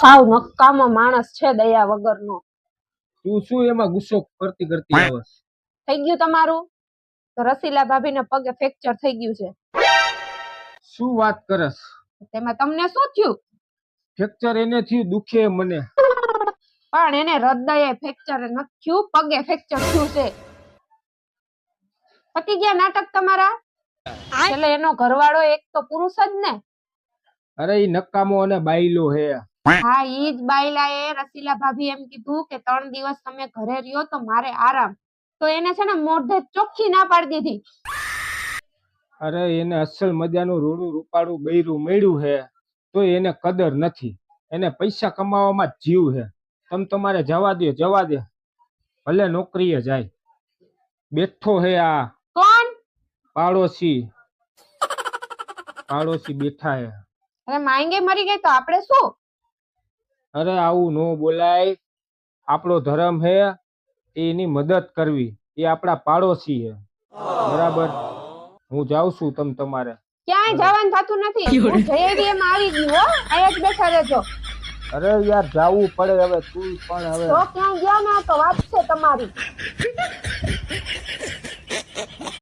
સાવ નકામો માણસ છે દયા વગરનો. તું શું એમાં ગુસ્સો કરતી કરતી આવસ થઈ ગયું તમારું? તો રસીલા ભાભીને પગે ફ્રેક્ચર થઈ ગયું છે. શું વાત કરસ? તેમાં તમને શું થયું? ફ્રેક્ચર એને થયું દુખે મને. પણ એને હૃદયે ફ્રેક્ચર નથી પગે ફ્રેક્ચર થયું છે. પતી ગયા નાટક તમારા? એટલે એનો ઘરવાળો એક તો પુરુષ જ ને. અરે ઈ નકામો અને બાયલો હે. હા ઈ જ બાયલાએ રસીલા ભાભી એમ કીધું કે ત્રણ દિવસ તમે ઘરે રહ્યો તો મારે આરામ. તો એને છે ને મોઢે ચોખ્ખી ના પાડી દીધી. અરે એને અસલ મજાનું રૂડું રૂપાળું બૈરું મળ્યું હે તો એને કદર નથી. એને પૈસા કમાવામાં જ જીવ હે. તમ તમારે જવા દે જવા દે ભલે નોકરીએ જાય. બેઠો હે આ કોણ? પાડોશી. પાડોશી બેઠા હે. અરે માંગે મરી ગઈ તો આપણે શું? અરે આવું નો બોલાય. આપણો ધર્મ હે એની મદદ કરવી. એ આપણા પાડોશી હે. બરાબર? હું જાઉં છું તમ તમારે. ક્યાંય જવાનું થતું નથી. હું જઈ આવી આવી ગયું હો. અહીંયા જ બેઠા રહેજો. અરે યાર જાવું પડે હવે. તું પણ હવે તો ક્યાંય ગયા ના તો વાત છે તમારી.